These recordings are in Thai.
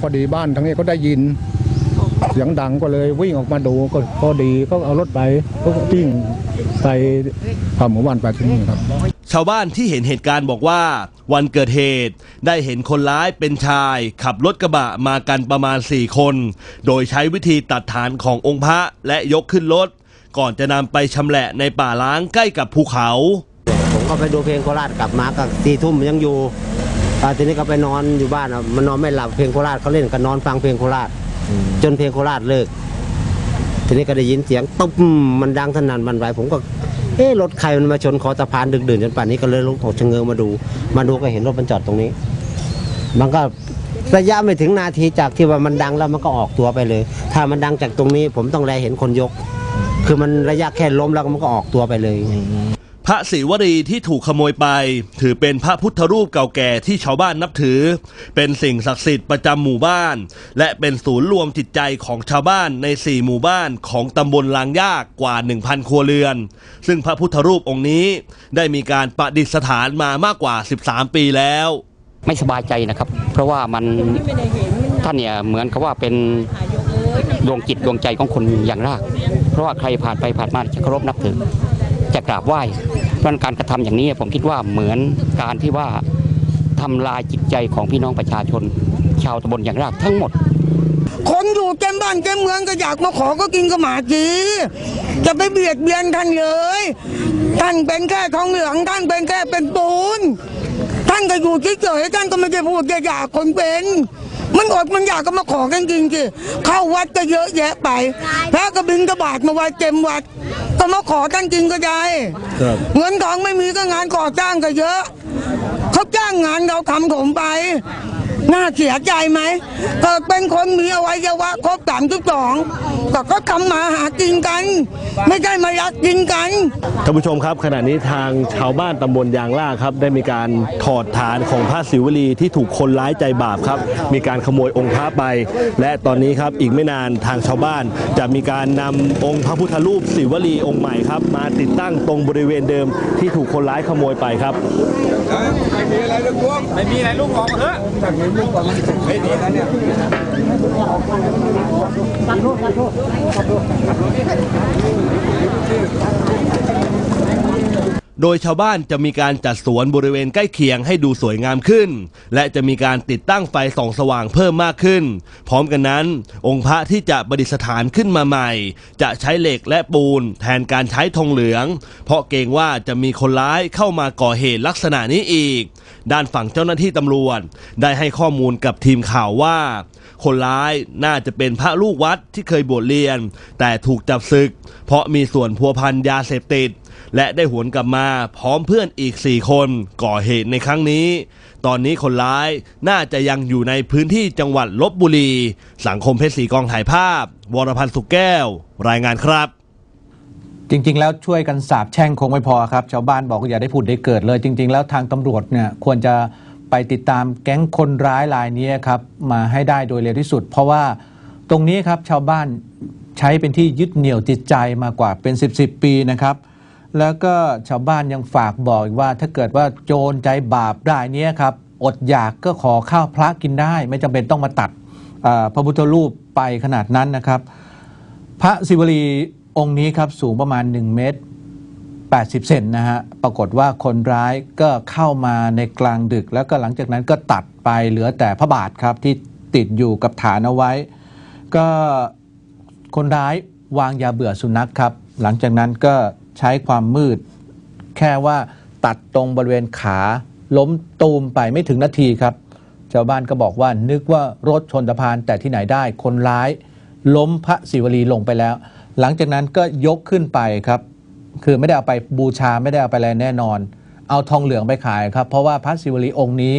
พอดีบ้านทั้งนี้ก็ได้ยินเสียงดังก็เลยวิ่งออกมาดูก็พอดีก็เอารถไปก็วิ่งไปพาหมู่บ้านไปที่นี่ครับ ชาวบ้านที่เห็นเหตุการณ์บอกว่า วันเกิดเหตุ ได้เห็นคนร้ายเป็นชาย ขับรถกระบะมากันประมาณ 4 คน โดยใช้วิธีตัดฐานขององค์พระและยกขึ้นรถก่อนจะนำไปชำแหละในป่าล้างใกล้กับภูเขา ผมก็ไปดูเพลงโคราชกลับมาก็ตีทุ่มยังอยู่ อ่าทีนี้ก็ไปนอนอยู่บ้านอะมันนอนไม่หลับเพลงโคราชเขาเล่นก็นอนฟังเพลงโคราช จนเพลงโคราชเลิก ทีนี้ก็ได้ยินเสียงตุ๊บมันดังสนั่นหวันไหวผมก็เอ๊ะรถใครมันมาชนคอสะพานดึกดื่นจนป่านนี้ก็เลยลุกออกชะเง้อมาดู มาดูก็เห็นรถมันจอดตรงนี้ มันก็ระยะไม่ถึงนาทีจากที่ว่ามันดังแล้วมันก็ออกตัวไปเลย ถ้ามันดังจากตรงนี้ ผมต้องแลเห็นคนยก คือมันระยะแค่ล้มแล้วมันก็ออกตัวไปเลย พระศิวรีที่ถูกขโมยไป ถือเป็นพระพุทธรูปเก่าแก่ที่ชาวบ้านนับถือ เป็นสิ่งศักดิ์สิทธิ์ประจำหมู่บ้าน และเป็นศูนย์รวมจิตใจของชาวบ้านใน 4 หมู่บ้านของตำบลลางยากกว่า 1,000 ครัวเรือน ซึ่งพระพุทธรูปองค์นี้ได้มีการประดิษฐานมามากกว่า 13 ปีแล้ว ไม่สบายใจนะครับ เพราะว่ามันท่านเนี่ยเหมือนกับว่าเป็นดวงจิตดวงใจของคนอย่างราก เพราะว่าใครผ่านไปผ่านมาจะเคารพนับถือ จะกราบไหว้เพราะฉะนั้นการกระทำอย่างนี้ผมคิดว่าเหมือนการที่ว่าทำลายจิตใจของพี่น้องประชาชน ชาวตำบลอย่างรากทั้งหมด คนอยู่เต็มบ้านเต็มเมืองก็อยากมาขอก็กินก็หมาจีจะไปเบียดเบียนท่านเลย ท่านเป็นแค่ทองเหลืองท่านเป็นแค่เป็นปูนท่านก็อยู่เฉยๆท่านก็ไม่ได้พูดอยากคนเป็นมันอดมันอยากก็มาขอกันจริงสิเข้าวัดก็เยอะแยะไป พระก็บินกระบาดมาไว้เต็มวัด ก็มาขอท่านจริงก็ได้เงินทองไม่มีก็งานก่อสร้างก็เยอะเขาจ้างงานเราทำถมไป น่าเสียใจไหมเกิดเป็นคนมีอวัยวะครบสามทุกสองก็ก็ทำมาหากินกัน ไม่ใช่มายักกินกันท่านผู้ชมครับขณะนี้ทางชาวบ้านตำบลยางล่าครับ ได้มีการถอดฐานของพระศิวลีที่ถูกคนร้ายใจบาปครับ มีการขโมยองค์พระไป และตอนนี้ครับอีกไม่นานทางชาวบ้าน จะมีการนำองค์พระพุทธรูปศิวลีองค์ใหม่ครับ มาติดตั้งตรงบริเวณเดิมที่ถูกคนร้ายขโมยไปครับ ไม่มีอะไรลูกพวงไม่มีอะไรลูกออกมาเถอะจากนี้ลูกออกไม่ดีนะเนี่ยขับรถขับรถ โดยชาวบ้านจะมีการจัดสวนบริเวณใกล้เคียงให้ดูสวยงามขึ้น และจะมีการติดตั้งไฟส่องสว่างเพิ่มมากขึ้น พร้อมกันนั้น องค์พระที่จะประดิษฐานขึ้นมาใหม่ จะใช้เหล็กและปูน แทนการใช้ทองเหลือง เพราะเกรงว่าจะมีคนร้ายเข้ามาก่อเหตุลักษณะนี้อีก ด้านฝั่งเจ้าหน้าที่ตำรวจ ได้ให้ข้อมูลกับทีมข่าวว่า คนร้ายน่าจะเป็นพระลูกวัดที่เคยบวชเรียน แต่ถูกจับศึก เพราะมีส่วนพัวพันยาเสพติด และได้หวนกลับมาพร้อมเพื่อนอีก 4 คนก่อเหตุในครั้งนี้ ตอนนี้คนร้ายน่าจะยังอยู่ในพื้นที่จังหวัดลบบุรี สังคมเพชรสีกองถ่ายภาพ วรพันธ์สุขแก้ว รายงานครับจริง ๆ แล้วช่วยกันสาบแช่งคงไม่พอครับ ชาวบ้านบอกอย่าได้ผุดได้เกิดเลย จริง ๆ แล้วทางตำรวจเนี่ยควรจะไปติดตามแก๊งคนร้ายรายนี้ครับมาให้ได้โดยเร็วที่สุด เพราะว่าตรงนี้ครับชาวบ้านใช้เป็นที่ยึดเหนี่ยวจิตใจมากว่าเป็น 10บสปีนะครับ แล้วก็ชาวบ้านยังฝากบอกอีกว่า ถ้าเกิดว่าโจรใจบาปรายนี้ครับ อดอยากก็ขอข้าวพระกินได้ ไม่จำเป็นต้องมาตัดพระพุทธรูปไปขนาดนั้นนะครับ พระศิวลีองค์นี้ครับสูงประมาณ 1 เมตร 80 เซนนะฮะปรากฏว่าคนร้ายก็เข้ามาในกลางดึก แล้วก็หลังจากนั้นก็ตัดไปเหลือแต่พระบาทครับที่ติดอยู่กับฐานเอาไว้ ก็คนร้ายวางยาเบื่อสุนัขครับ หลังจากนั้นก็ ใช้ความมืด แค่ว่าตัดตรงบริเวณขา ล้มตูมไปไม่ถึงนาทีครับชาวบ้านก็บอกว่านึกว่ารถชนสะพานแต่ที่ไหนได้คนร้าย ล้มพระศิวลีลงไปแล้ว หลังจากนั้นก็ยกขึ้นไปครับ คือไม่ได้เอาไปบูชาไม่ได้เอาไปอะไรแน่นอน เอาทองเหลืองไปขายครับ เพราะว่าพระศิวลีองค์นี้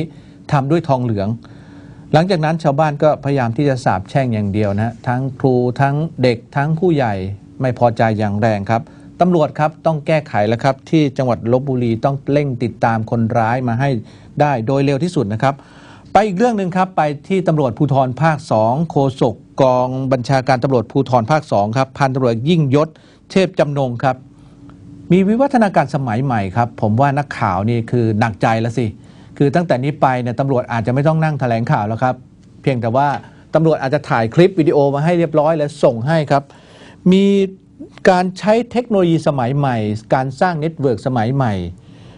ทำด้วยทองเหลือง หลังจากนั้นชาวบ้านก็พยายามที่จะสาบแช่งอย่างเดียวนะทั้งครูทั้งเด็กทั้งผู้ใหญ่ไม่พอใจอย่างแรงครับ ตำรวจครับต้องแก้ไขแล้วครับ ที่จังหวัดลบบุรีต้องเร่งติดตามคนร้ายมาให้ได้โดยเร็วที่สุดนะครับ ไปอีกเรื่องหนึ่งครับ ไปที่ตำรวจภูธรภาค 2 โฆษกกองบัญชาการตำรวจภูธรภาค 2 ครับพันตำรวจยิ่งยศ เทพจำนงครับ มีวิวัฒนาการสมัยใหม่ครับ ผมว่านักข่าวนี่คือหนักใจแล้วสิ คือตั้งแต่นี้ไปเนี่ยตำรวจอาจจะไม่ต้องนั่งแถลงข่าวแล้วครับ เพียงแต่ว่าตำรวจอาจจะถ่ายคลิปวิดีโอมาให้เรียบร้อยแล้วส่งให้ครับ มี การใช้เทคโนโลยีสมัยใหม่ การสร้างเน็ตเวิร์กสมัยใหม่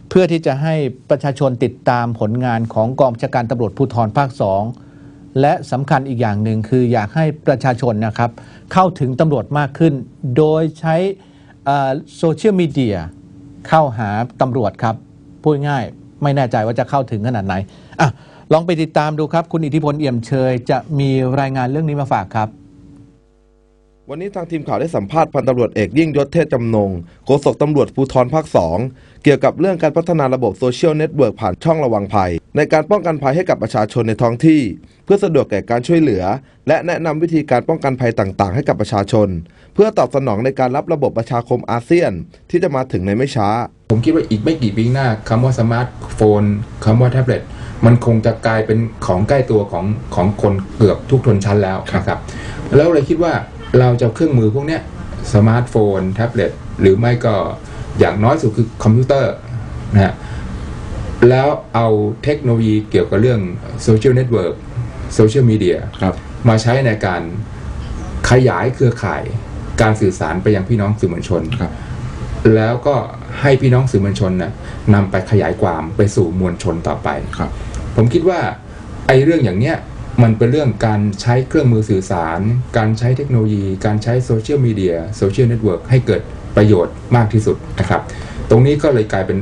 เพื่อที่จะให้ประชาชนติดตามผลงานของกองบัญชาการตำรวจภูธรภาคสองและสำคัญอีกอย่างหนึ่งคืออยากให้ประชาชนนะครับ เข้าถึงตำรวจมากขึ้น โดยใช้โซเชียลมีเดียเข้าหาตำรวจครับ พูดง่ายไม่แน่ใจว่าจะเข้าถึงขนาดไหนอะลองไปติดตามดูครับ คุณอิทธิพลเอี่ยมเชย จะมีรายงานเรื่องนี้มาฝากครับ วันนี้ทางทีมข่าวได้สัมภาษณ์พันตำรวจเอกยิ่งยศเทศจำนงโฆษกตำรวจภูธรภาค2เกี่ยวกับเรื่องการพัฒนาระบบโซเชียลเน็ตเวิร์กผ่านช่องระวังภัย ในการป้องกันภัยให้กับประชาชนในท้องที่ เพื่อสะดวกแก่การช่วยเหลือ และแนะนำวิธีการป้องกันภัยต่างๆ ให้กับประชาชน เพื่อตอบสนองในการรับระบบประชาคมอาเซียน ที่จะมาถึงในไม่ช้า ผมคิดว่าอีกไม่กี่ปีหน้าคำว่าสมาร์ทโฟนคำว่าแท็บเล็ตมันคงจะกลายเป็นของใกล้ตัวของของคนเกือบทุกชนชั้นแล้วนะครับแล้วเลยคิดว่า เราจะเอาเครื่องมือพวกเนี้ยสมาร์ทโฟน แท็บเล็ตหรือไม่ก็อย่างน้อยสุดคือคอมพิวเตอร์นะฮะแล้วเอาเทคโนโลยีเกี่ยวกับเรื่องโซเชียลเน็ตเวิร์กโซเชียลมีเดียครับมาใช้ในการขยายเครือข่ายการสื่อสารไปยังพี่น้องสื่อมวลชนครับแล้วก็ให้พี่น้องสื่อมวลชนนะนำไปขยายความไปสู่มวลชนต่อไปครับผมคิดว่าไอ้เรื่องอย่างเนี้ย มันเป็นเรื่องการใช้เครื่องมือสื่อสาร การใช้เทคโนโลยี การใช้โซเชียลมีเดียโซเชียลเน็ตเวิร์กให้เกิดประโยชน์มากที่สุดนะครับ ตรงนี้ก็เลยกลายเป็น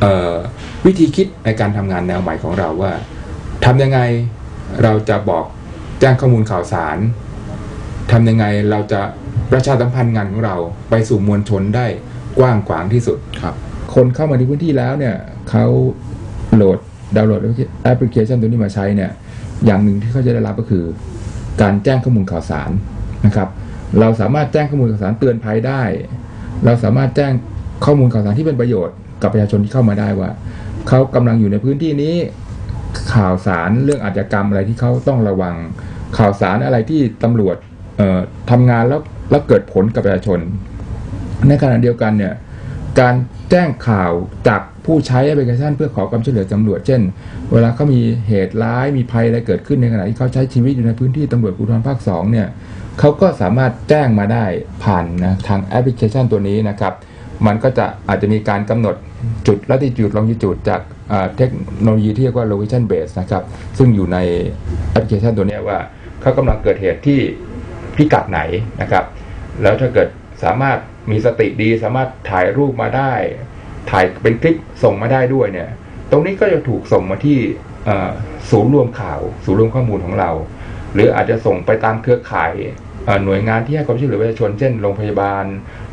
เอ่อวิธีคิดในการทำงานแนวใหม่ของเราว่าทำยังไงเราจะบอกแจ้งข้อมูลข่าวสารทำยังไงเราจะประชาสัมพันธ์งานของเราไปสู่มวลชนได้กว้างขวางที่สุดครับ คนเข้ามาในพื้นที่แล้วเนี่ยเขาโหลดดาวน์โหลดแอปพลิเคชันตัวนี้มาใช้เนี่ย อย่างหนึ่งที่เขาจะได้รับก็คือ การแจ้งข้อมูลข่าวสารนะครับ เราสามารถแจ้งข้อมูลข่าวสารเตือนภัยได้ เราสามารถแจ้งข้อมูลข่าวสารที่เป็นประโยชน์กับประชาชนที่เข้ามาได้ว่าเขากำลังอยู่ในพื้นที่นี้ ข่าวสารเรื่องอาชญากรรมอะไรที่เขาต้องระวัง ข่าวสารอะไรที่ตำรวจเอ่อทำงานแล้วแล้วเกิดผลกับประชาชน ในขณะเดียวกันเนี่ยการแจ้งข่าวจาก ผู้ใช้แอปพลิเคชันเพื่อขอความช่วยเหลือตำรวจเช่น เวลาเขามีเหตุร้ายมีภัยอะไรเกิดขึ้นในขณะที่เขาใช้ชีวิตอยู่ในพื้นที่ตำรวจภูธรภาคสองเนี่ยเขาก็สามารถแจ้งมาได้ผ่านนะทางแอปพลิเคชันตัวนี้นะครับมันก็จะอาจจะมีการกำหนดจุดลัติจูดลองจูดจากเทคโนโลยีที่เรียกว่า location base นะครับซึ่งอยู่ในแอปพลิเคชันตัวนี้ว่าเขากำลังเกิดเหตุที่พิกัดไหนนะครับ แล้วถ้าเกิดสามารถมีสติดีสามารถถ่ายรูปมาได้ ถ่ายเป็นคลิปส่งมาได้ด้วยเนี่ย ตรงนี้ก็จะถูกส่งมาที่ศูนย์รวมข่าว ศูนย์รวมข้อมูลของเรา หรืออาจจะส่งไปตามเครือข่ายหน่วยงานที่ให้ความช่วยเหลือประชาชนเช่นโรงพยาบาล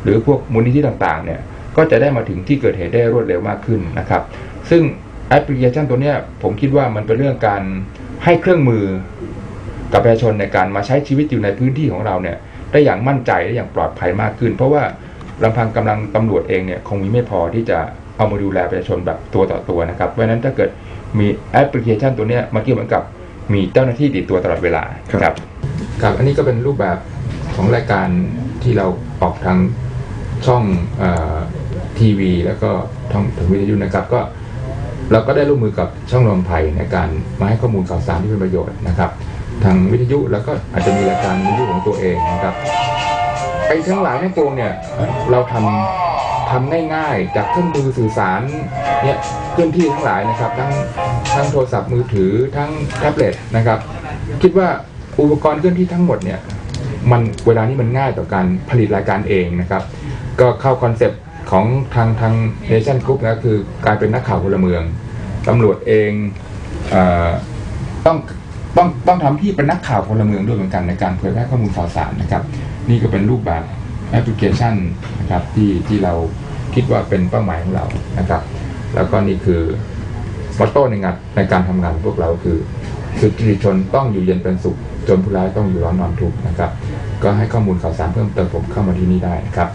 หรือพวกมูลนิธิต่างๆ เนี่ยก็จะได้มาถึงที่เกิดเหตุได้รวดเร็วมากขึ้นนะครับ ซึ่งแอปพลิเคชันตัวนี้ผมคิดว่ามันเป็นเรื่องการให้เครื่องมือกับประชาชนในการมาใช้ชีวิตอยู่ในพื้นที่ของเราเนี่ยได้อย่างมั่นใจได้อย่างปลอดภัยมากขึ้น เพราะว่า ลำพังกำลังตำรวจเองเนี่ยคงมีไม่พอที่จะเอามาดูแลประชาชนแบบตัวต่อตัวนะครับเพราะฉะนั้นถ้าเกิดมีแอปพลิเคชันตัวเนี้ยมาเกี่ยวเหมือนกับมีเจ้าหน้าที่ติดตัวตลอดเวลาครับครับอันนี้ก็เป็นรูปแบบของรายการที่เราออกทางช่องอทีวี แล้วก็ทางทางวิทยุนะครับก็เราก็ได้ร่วมมือกับช่องรวมภัยในการมาให้ข้อมูลข่าวสารที่เป็นประโยชน์นะครับ ทางวิทยุแล้วก็อาจจะมีรายการวิทยุของตัวเองนะครับ ไอ้ทั้งหลายทั้งปวงเนี่ยเราทำทำง่ายๆ จากเครื่องมือสื่อสารเนี่ยเคลื่อนที่ทั้งหลายนะครับ ทั้งทั้งโทรศัพท์มือถือทั้งแท็บเล็ตนะครับ คิดว่าอุปกรณ์เคลื่อนที่ทั้งหมดเนี่ยมันเวลานี้มันง่ายต่อการผลิตรายการเองนะครับ ก็เข้าคอนเซปต์ของทางทางเนชั่นกรุ๊ปนะคือการเป็นนักข่าวพลเมืองตำรวจเองเอต้อง ต้องต้องทำที่เป็นนักข่าวพลเมืองด้วยเหมือนกันในการเผยแพร่ข้อมูลข่าวสารนะครับ นี่ก็เป็นรูปแบบแอปพลิเคชันนะครับที่ที่เราคิดว่าเป็นเป้าหมายของเรานะครับ แล้วก็นี่คือมอตโต้ในงานในการทำงานพวกเราคือคือประชาชนต้องอยู่เย็นเป็นสุข จนผู้ร้ายต้องอยู่ร้อนนอนทุกข์นะครับ ก็ให้ข้อมูลข่าวสารเพิ่มเติมผมเข้ามาที่นี่ได้นะครับ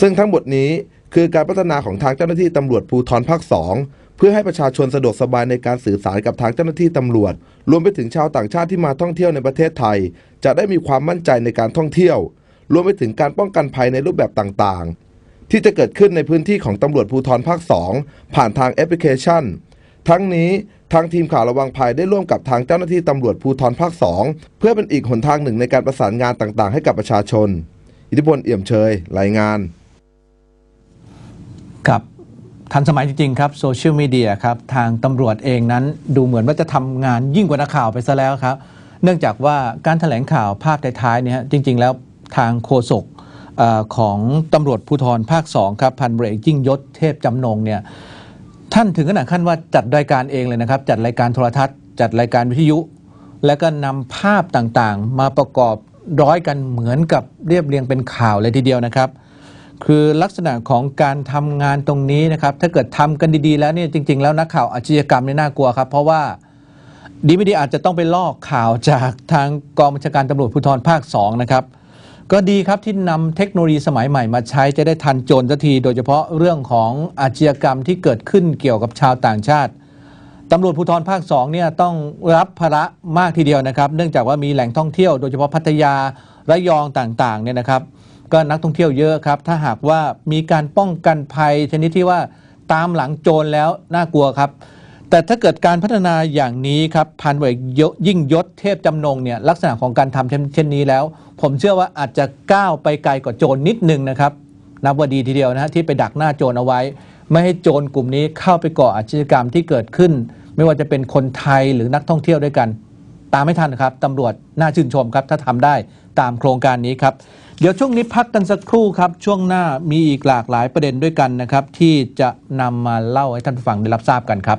ซึ่งทั้งหมดนี้ คือการพัฒนาของทางเจ้าหน้าที่ตำรวจภูธรภาค2เพื่อให้ประชาชนสะดวกสบายในการสื่อสารกับทางเจ้าหน้าที่ตำรวจ รวมไปถึงชาวต่างชาติที่มาท่องเที่ยวในประเทศไทย จะได้มีความมั่นใจในการท่องเที่ยว รวมไปถึงการป้องกันภัยในรูปแบบต่างๆ ที่จะเกิดขึ้นในพื้นที่ของตำรวจภูธรภาค 2 ผ่านทางแอปพลิเคชัน ทั้งนี้ทางทีมข่าวระวังภัยได้ร่วมกับทางเจ้าหน้าที่ตำรวจภูธรภาค 2 เพื่อเป็นอีกหนทางหนึ่งในการประสานงานต่างๆ ให้กับประชาชน อิทธิพลเอี่ยมเชยรายงาน กับทันสมัยจริง ๆ ครับโซเชียลมีเดียครับทางตำรวจเองนั้นดูเหมือนว่าจะทำงานยิ่งกว่านักข่าวไปซะแล้วครับ เนื่องจากว่าการถแถลงข่าวภาพท้ายๆเนี่ยจริง ๆ แล้วทางโฆษกอของตำรวจภูธรภาค 2 ครับ พันเบรกยิ่งยศเทพจำนงเนี่ยท่านถึงขนาดขั้นว่าจัดรายการเองเลยนะครับ จัดรายการโทรทัศน์ จัดรายการวิทยุ แล้วก็นำภาพต่างๆ มาประกอบร้อยกันเหมือนกับเรียบเรียงเป็นข่าวเลยทีเดียวนะครับ คือลักษณะของการทำงานตรงนี้นะครับ ถ้าเกิดทำกันดีๆแล้วเนี่ยจริง ๆ แล้วนักข่าวอาชญากรรมเนี่ยน่ากลัวครับ เพราะว่าดีไม่ดีอาจจะต้องไปลอกข่าวจากทางกองบัญชาการตำรวจภูธรภาค2นะครับก็ดีครับที่นำเทคโนโลยีสมัยใหม่มาใช้จะได้ทันโจรสักที โดยเฉพาะเรื่องของอาชญากรรมที่เกิดขึ้นเกี่ยวกับชาวต่างชาติตำรวจภูธรภาค2เนี่ยต้องรับภาระมากทีเดียวนะครับ เนื่องจากว่ามีแหล่งท่องเที่ยวโดยเฉพาะพัทยาระยองต่างๆเนี่ยนะครับ ก็นักท่องเที่ยวเยอะครับ ถ้าหากว่ามีการป้องกันภัย ชนิดที่ว่าตามหลังโจรแล้วน่ากลัวครับ แต่ถ้าเกิดการพัฒนาอย่างนี้ครับพันเอกยยิ่งยศเทพจำนงเนี่ยลักษณะของการทำเช่นเช่นนี้แล้ว ผมเชื่อว่าอาจจะก้าวไปไกลกว่าโจรนิดนึงนะครับนับว่าดีทีเดียวนะฮะที่ไปดักหน้าโจรเอาไว้ ไม่ให้โจรกลุ่มนี้เข้าไปก่ออาชญากรรมที่เกิดขึ้น ไม่ว่าจะเป็นคนไทยหรือนักท่องเที่ยวด้วยกัน ตามไม่ทันครับตำรวจน่าชื่นชมครับถ้าทำได้ตามโครงการนี้ครับ เดี๋ยวช่วงนี้พักกันสักครู่ครับ ช่วงหน้ามีอีกหลากหลายประเด็นด้วยกันนะครับ ที่จะนำมาเล่าให้ท่านผู้ฟังได้รับทราบกันครับ